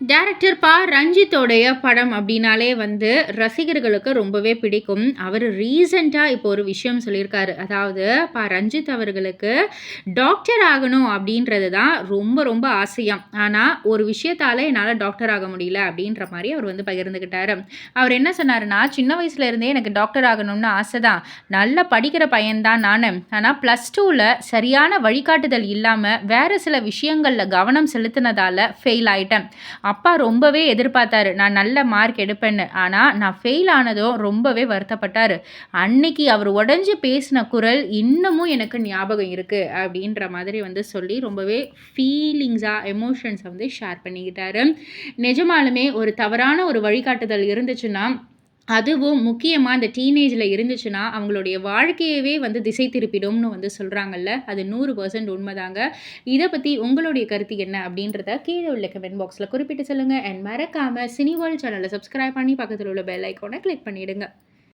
Director பா ரஞ்சித்தோடைய படம் அப்படின்னாலே வந்து ரசிகர்களுக்கு ரொம்பவே பிடிக்கும். அவர் ரீசண்டாக இப்போ ஒரு விஷயம் சொல்லியிருக்காரு. அதாவது பா ரஞ்சித் அவர்களுக்கு டாக்டர் ஆகணும் அப்படின்றது தான் ரொம்ப ரொம்ப ஆசையம். ஆனால் ஒரு விஷயத்தால் என்னால் டாக்டர் ஆக முடியல அப்படின்ற மாதிரி அவர் வந்து பகிர்ந்துக்கிட்டார் அவர் என்ன சொன்னார்னா சின்ன வயசுல இருந்தே எனக்கு டாக்டர் ஆகணும்னு ஆசை தான் நல்லா படிக்கிற பையன்தான் நான். ஆனால் ப்ளஸ் டூவில் சரியான வழிகாட்டுதல் இல்லாமல் வேறு சில விஷயங்களில் கவனம் செலுத்தினதால் ஃபெயில் ஆயிட்டேன். அப்பா ரொம்பவே எதிர்பார்த்தாரு. நான் நல்ல மார்க் எடுப்பேன்னு. ஆனால் நான் ஃபெயில் ஆனதும் ரொம்பவே வருத்தப்பட்டார். அன்னைக்கு அவர் உடஞ்சி பேசின குரல் இன்னமும் எனக்கு ஞாபகம் இருக்குது அப்படின்ற மாதிரி வந்து சொல்லி ரொம்பவே ஃபீலிங்ஸாக எமோஷன்ஸை வந்து ஷேர் பண்ணிக்கிட்டாரு. நிஜமாலுமே ஒரு தவறான ஒரு வழிகாட்டுதல் இருந்துச்சுன்னா அதுவும் முக்கியமாக இந்த டீனேஜில் இருந்துச்சுன்னா அவங்களுடைய வாழ்க்கையவே வந்து திசை திருப்பிடும்னு வந்து சொல்கிறாங்கல்ல அது நூறு பர்சன்ட் உண்மைதாங்க. இதை பற்றி உங்களுடைய கருத்து என்ன அப்படின்றத கீழே உள்ள கமெண்ட் பாக்ஸில் குறிப்பிட்டு சொல்லுங்கள் அண்ட் மறக்காமல் சினி வேர்ல்ட் சேனலை சப்ஸ்கிரைப் பண்ணி பக்கத்தில் உள்ள பெல் ஐக்கானை கிளிக் பண்ணிவிடுங்க